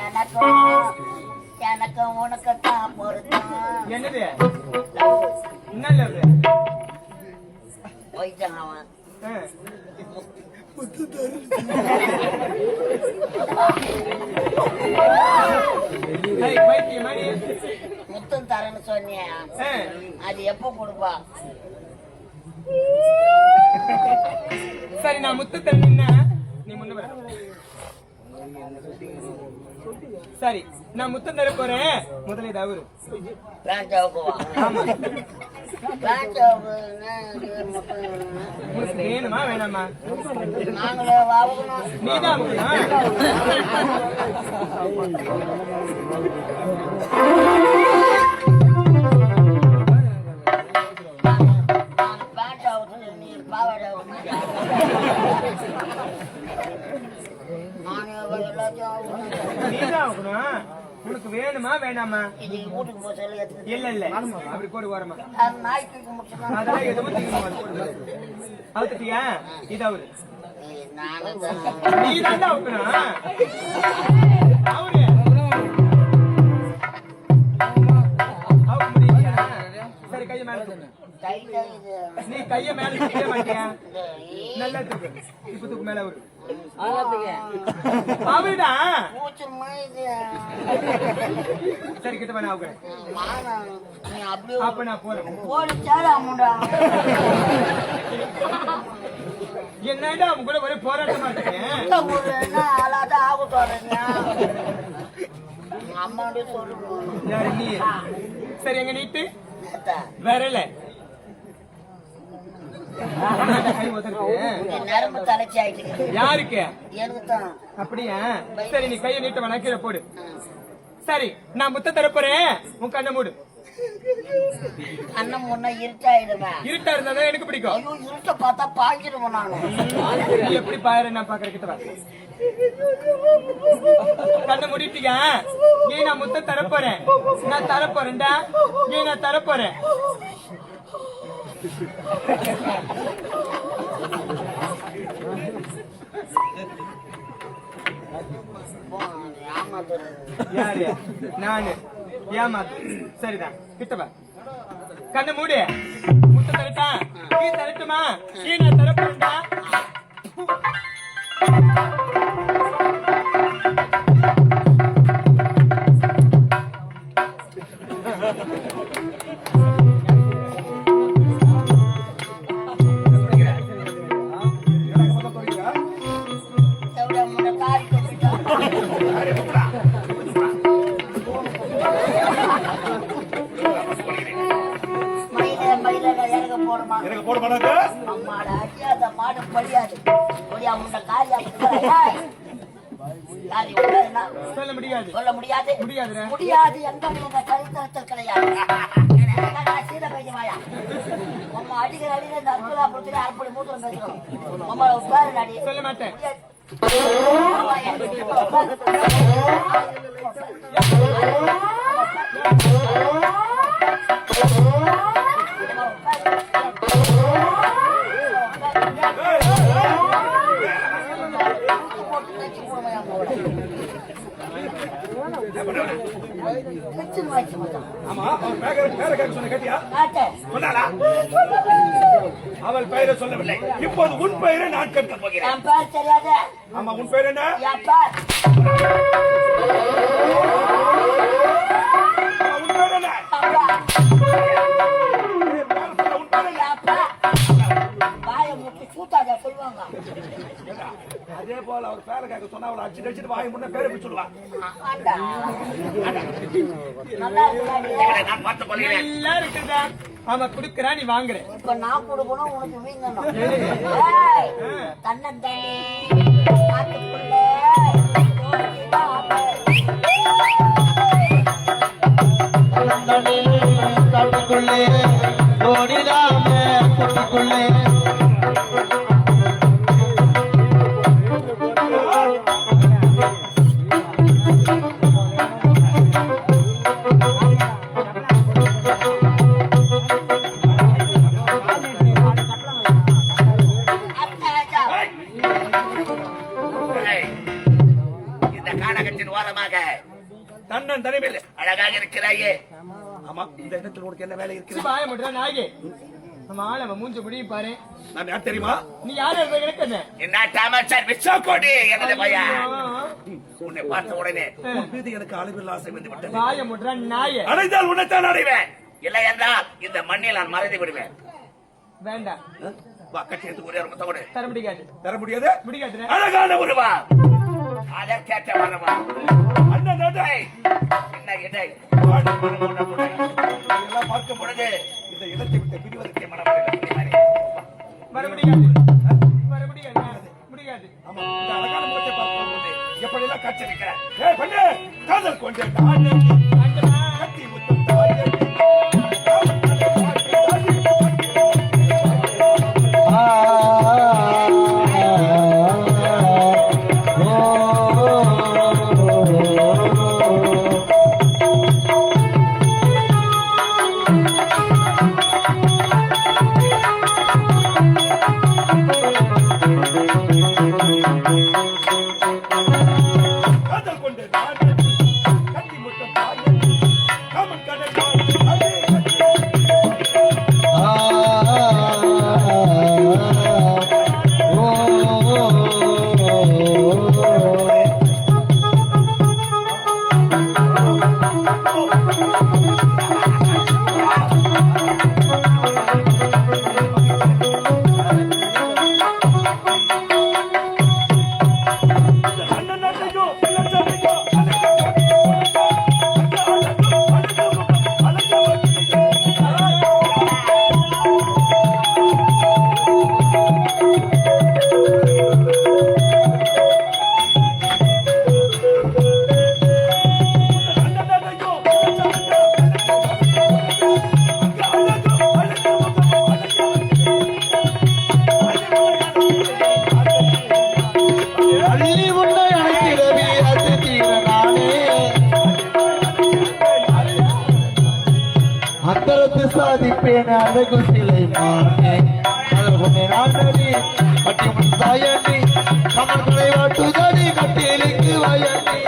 எனக்கும் எனக்கும் உனக்கு தான் பொருத்தம் என்னது? போயிட்டான் அவன் முத்தம் தரேன்னு சொன்னியா அது எப்போ கொடுப்பா சரி நான் முத்து தண்ணின்னா நீ முன்ன வர சரி நான் முத்தம் தர போறேன். முதல்ல இது அவரு. பேண்ட் ஜாவுக்கு உனக்கு வேணுமா வேணாமா? இல்ல இல்ல. அப்படி போடு ஓரமா. அதெல்லாம் எதுவும் அவுத்துட்டியா? இது அவரு. நீ தான் அவுக்கணும் அவரு. சரி கைய மேல நீ கைய மேல மாட்டியா? நல்லா தூக்கு. இப்ப தூக்கு மேல அவரு. பூச்சமா இது சரி கிட்ட அவுக்குறேன் மானம் நீ அப்படியே அப்ப நான் போறேன் ஓடி சேரா என்னடா அவங்க கூட ஒரே போராட்டமா இருக்கேன் இந்த ஊர்ல என்ன ஆளாதான் ஆக சொல்றீங்க அம்மாவோட சொல்லுவோம் யாரு நீ? சரி எங்க நீட்டு? வரல. நரம்பு தலைச்சி ஆயிட்டு யாருக்கு? எனக்கு தான் அப்படியா சரி நீ கையை நீட்ட வேணா கீழே போடு. சரி நான் முத்த தரப்போறேன் உன் கண்ணை மூடு. அண்ணன் முன்ன இருட்டாயிடுவேன் இருட்டா இருந்தாதான் எனக்கு பிடிக்கும். ஐயோ இருட்ட பார்த்தா பாஞ்சிடுவேன் நானு நீ எப்படி பாரு நான் பாக்குற கிட்ட கண்ணை மூடிட்டீங்க நீ நான் முத்த தரப்போறேன் நான் தரப்போறேன்டா நீ நான் தரப்போறேன் யாரு? நானு. ஏமாத்து சரிதான் கிட்ட கண்ணு மூடு. முத்த தரட்டா நீ தரட்டுமா நீ நான் மாட்டாங்க அம்மாடா அந்த மாடு படியாது ஒடியா முன்ன காரியா காரி உண்டா சொல்ல முடியாது. சொல்ல முடியாது. முடியாதுடா. முடியாது. எந்த உங்க சரித்திரத்தில் கிடையாது. சீத பையமாயா அம்மா அடிக்கிற அடிக்கிற இந்த அற்புதா பொறுத்து அற்புடி மூத்திரம் பேசுறோம். அம்மா உட்காரு நாடி சொல்ல மாட்டேன். ஆமா அவள் பெயரை சொல்லவில்லை. இப்போது உன் பெயரை நான் கேட்க போகிறேன். ஆமா உன் பெயர் என்ன? போல அவர் பேரை கேட்க சொன்னா அவளை அடிச்சு அடிச்சுட்டு வாய் முன்ன பேரை போய் சொல்லுவா. ஆண்டா. நல்லா இருக்குதா அவன் குடுக்கறா நீ வாங்குற. இப்ப நான் கொடுக்கணும் உனக்கு வீங்கணும் ஏய், தன்னந்தனி மூஞ்ச முடியும் பாரு. நான் யார் தெரியுமா? நீ யாரு? இருக்க எனக்கு என்ன? என்னாட்டு அமைச்சர் விஸ்வகோடி எனது பையன் உன்னை பார்த்த உடனே உன் மீது எனக்கு அளவில் ஆசை வந்து விட்டது. வாய முட்டா நாய. அடைந்தால் உன்னைத்தான் அடைவேன். இல்லை என்றால் இந்த மண்ணில் நான் மறைந்து விடுவேன். வேண்டாம். வா கட்டி எடுத்து ஒரே ஒரு முத்தம் கொடு. தர முடியாது. தர முடியாது? முடியாது அழகான உருவா. அதற்கேற்ற வரவா அண்ணன் என்ன இடை பார்க்கும் பொழுது இந்த இடத்தை விட்டு பிரிவதற்கு மனம் வர முடியாது. ஆமா இந்த அழகான முகத்தை பார்க்கும் போது ஏ பண்ணு காதல் கொண்டே கட்டி முத்தம் தாயே. Oh, சாதிப்பேன் அழகு சிலை மானே அதில் உன்னை நாட்டடி கட்டி முத்தாயண்டி கமல்களை வாட்டுதடி கட்டிலுக்கு வயண்டி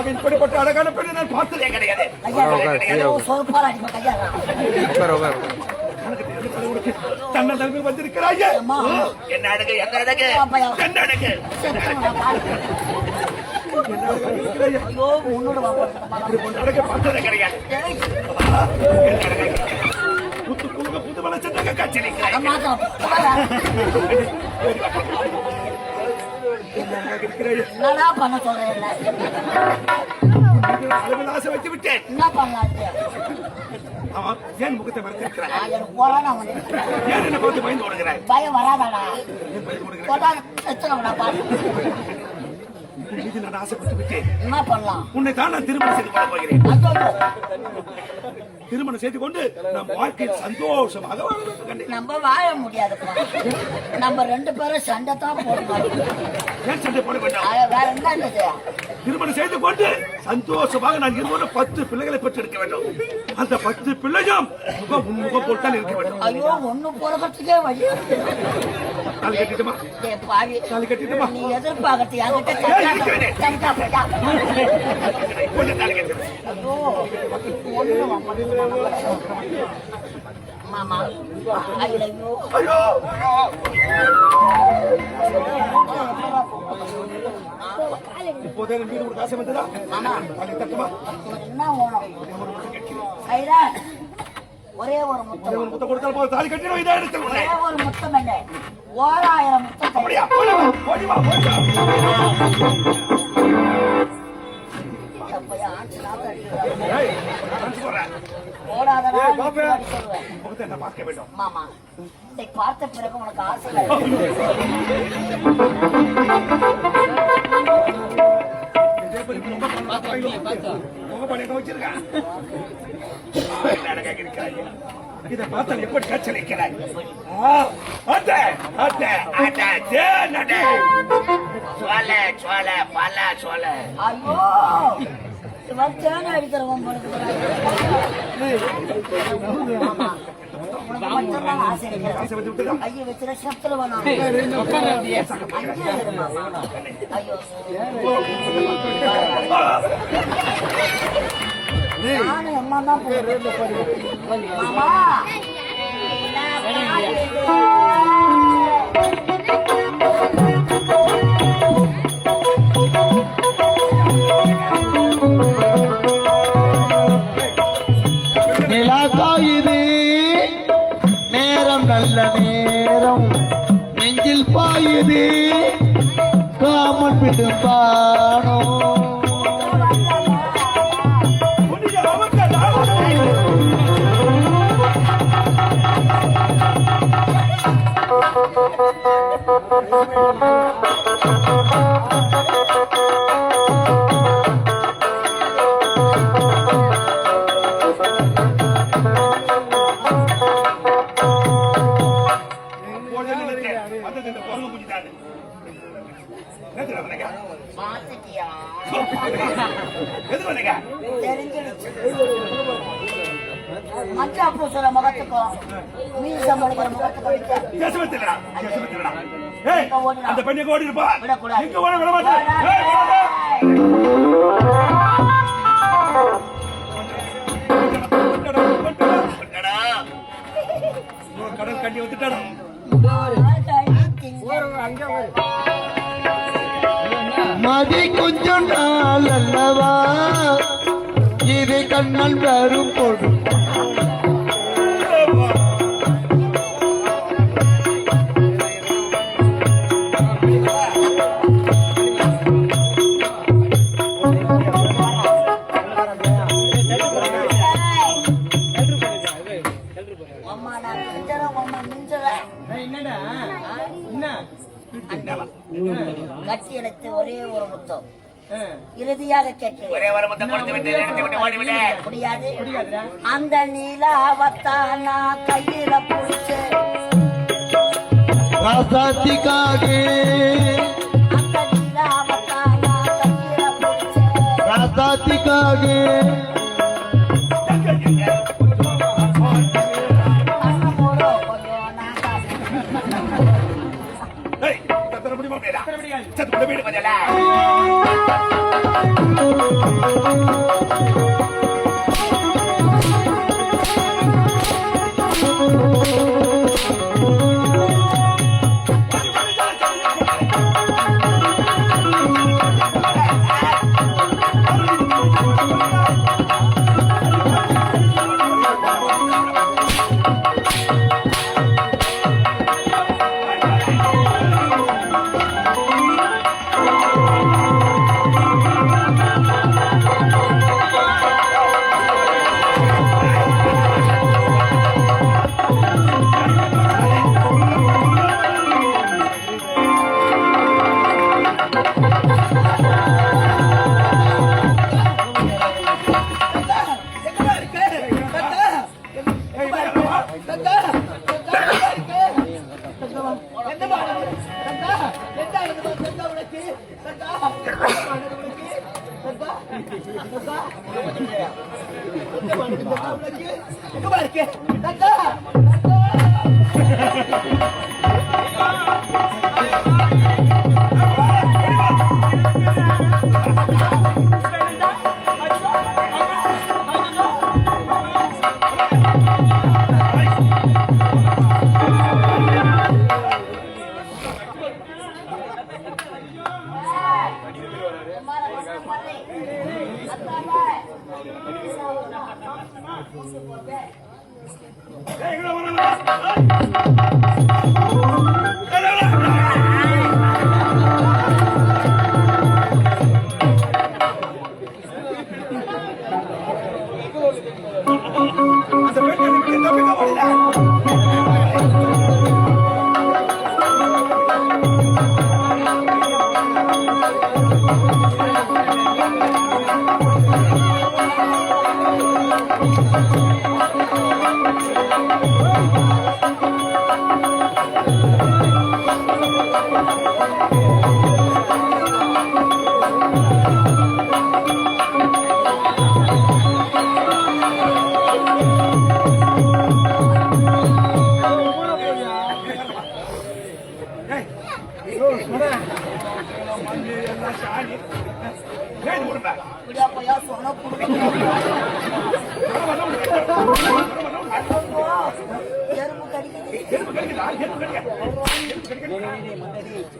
வரணும் இப்படிப்பட்ட அழகான பெண்ணை நான் பார்த்ததே கிடையாது. தன்னை தம்பி வந்திருக்கிறாயே. என்ன அடகு என்ன அடகு என்ன. ஐயோ உன்னோட அழகை பார்த்ததே கிடையாது. புத்து புது வளர்ச்சிட்டாங்க காட்சி நிற்கிறாய் என்னடா பண்ண சொல்றேன் அளவில் ஆசை வைத்து விட்டேன் என்ன பண்ணலாம் ஏன் முகத்தை மறைத்திருக்கிறாய் எனக்கு கொரோனா வந்து ஏன் என்ன பார்த்து பயந்து ஓடுகிறாய்? பயம் வராதாடா. கொரோனா எத்தனை பாரு மீது நான் ஆசைப்பட்டு விட்டேன் என்ன பண்ணலாம்? உன்னை தான் நான் திருமணம் செய்து கொள்ள போகிறேன். திருமணம் செய்து கொண்டு நம் வாழ்க்கையில் சந்தோஷமாக. நம்ம வாழ முடியாதுப்பா. நம்ம ரெண்டு பேரும் சண்டை தான் போடணும். ஏன் சண்டை போட வேண்டாம்? வேற என்ன திருமணம் செய்து கொண்டு சந்தோஷமாக நான் இருவரும் பத்து பிள்ளைகளை பெற்றெடுக்க வேண்டும். அந்த பத்து பிள்ளையும் முகம் முகம் போட்டால் இருக்க வேண்டும். ஐயோ ஒண்ணு போறதுக்கே வழி தாலி கட்டிட்டுமா? பாவி. தாலி கட்டிட்டுமா? நீ எதிர்பார்க்கறது என்கிட்ட. மாமா ஐயோ. ஐயோ! இப்போதே வீடு காசு வந்ததா? தாலி கட்டுமா உனக்கு என்ன சைரா ஒரே ஒரு முத்தம் ஒரு முத்தம் கொடுத்தால் போதும். தாலி கட்டிடும் இதான் எடுத்து ஒரே ஒரு முத்தம் என்ன ஓராயிரம் முத்தம் அப்படியா? ஓடி வா, ஓடி வா பார்த்த பிறகு உனக்கு ஆசை இதை பார்த்தால் எப்படி காய்ச்சலிக்கிறாய் அட்டே அட்டே அட்டே தே நடே சோல சோல பல சோல அடிக்கிறவன் ஐயோ வச்சுட சத்துல வேணாம் ஐயோ நானும் அம்மா தான் போறேன் மாமா காமன் விட்டு பானோ பூசுற முகத்துக்கும் மீன் சம்பளிக்கிற முகத்துக்கும் அந்த பெண்ணை ஓடி இருப்பா விடக்கூடாது. கடல் வந்துட்டாடா மதி கொஞ்சம் நாள் அல்லவா இது கண்ணன் வரும் பொருள் கட்டி அணைத்து ஒரே ஒரு முத்தம். இறுதியாக கேட்கிறேன். எடுத்து முடியாது. அந்த நிலாவத்தான் நான் கையில புடிச்சு. ராசாத்திக்காக அந்த நிலாவத்தான் நான் கையில புடிச்சு ராசாத்திக்காக தர வீடு முதல்ல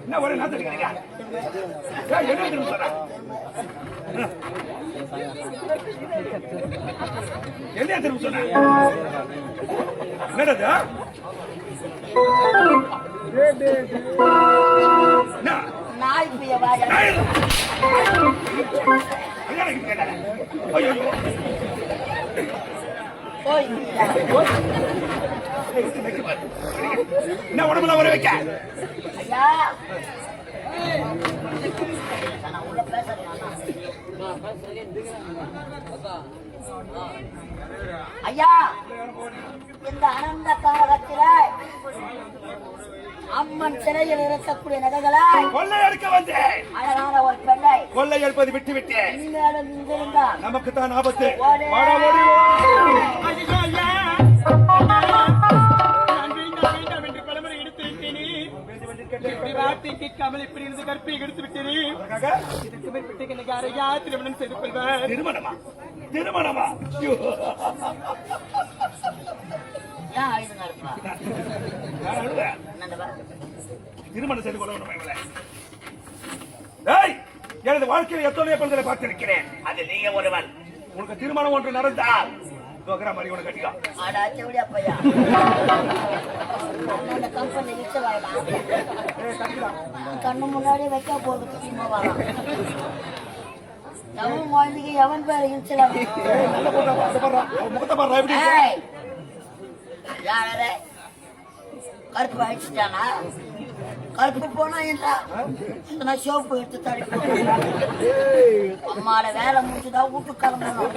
என்ன ஒரே நாத்து அடிக்கிறீங்க? என்ன திரும்ப என்ன திரும்ப சொன்ன? என்னது நாய் ஐயோ. போய் என்ன உடம்புல வர வைக்க. ஐயா இந்த அனந்த காலகத்தில அம்மன் சிலையில் இருக்கக்கூடிய நகைகளை கொள்ளை எடுக்க வந்தேன். அழகான ஒரு பெண்ணை கொள்ளை எடுப்பது விட்டு விட்டு இனிமேலும் இங்கிருந்தால் நமக்கு தான் ஆபத்து. இப்படி வார்த்தை கேட்காமல் இப்படி இருந்து கற்பை எடுத்து மேற்பட்டு எனக்கு யாரையா திருமணம் செய்து கொள்வார்? திருமணமா? திருமணமா? திருமணம் செய்து கொள்ள எனது வாழ்க்கையில் எத்தனையோ பெண்களை பார்த்திருக்கிறேன். அது நீங்க ஒருவன். உனக்கு திருமணம் ஒன்று நடந்தால் தோக்கிற மாதிரி உனக்கு கட்டிக்கோ. ஆடா செவிடியா பையா அந்த கம்பெனி விட்டு வாடா. கண்ணு முன்னாடி வைக்க போகுது சும்மா வாடா. எவன் குழந்தைக்கு எவன் பேர் அவன் முகத்தை பாருடா, எப்படி யாரே அடிச்சுட்டானா? கருப்பு போனா என்றா இந்த நான் சோப்பு எடுத்து தடி அம்மால வேலை முடிச்சுதா வீட்டு கிளம்பணும்.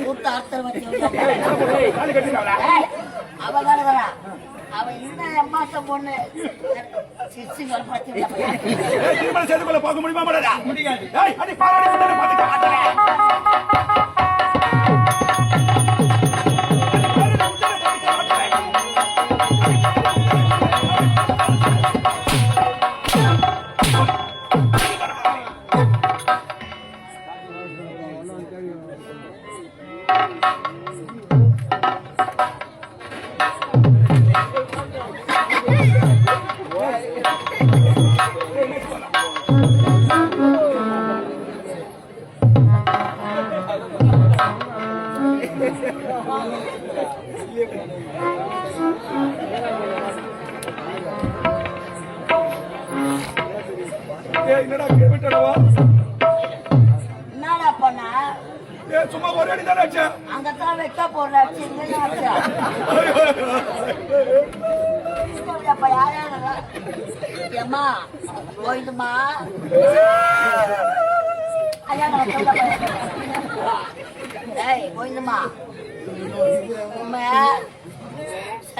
வீட்டு அர்த்தம் வச்சு அவ வேற வரா. அவ இந்த அம்மாட்ட பொண்ணு? சிரிச்சு பார்க்க முடியுமா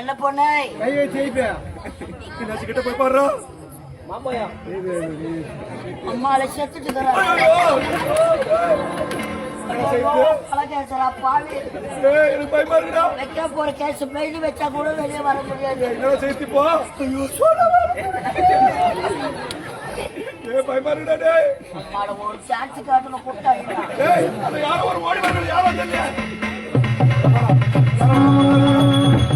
செல்ல பொண்ணு? என்னாச்சு கிட்ட போய் பாருடா. அம்மால செத்துட்டு கலகேசரா பாவி. ஏய், எனக்கு பயமா இருக்குடா. வைக்க போற கேஸ் வச்சா கூட வெளியே வர முடியாது. ஒரு காட்டணும்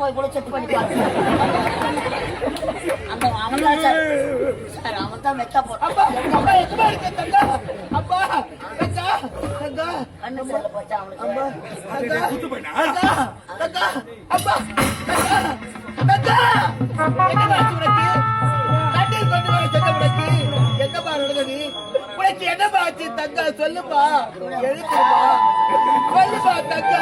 போய் கூட செக் பண்ணி அந்த அவன் தான் சார் சார் அவன் தான் போச்சா அவனுக்கு? குத்து போயினா என்னப்பா ஆச்சு தங்கா? சொல்லுப்பா எழுத்துப்பா சொல்லுப்பா தங்கா.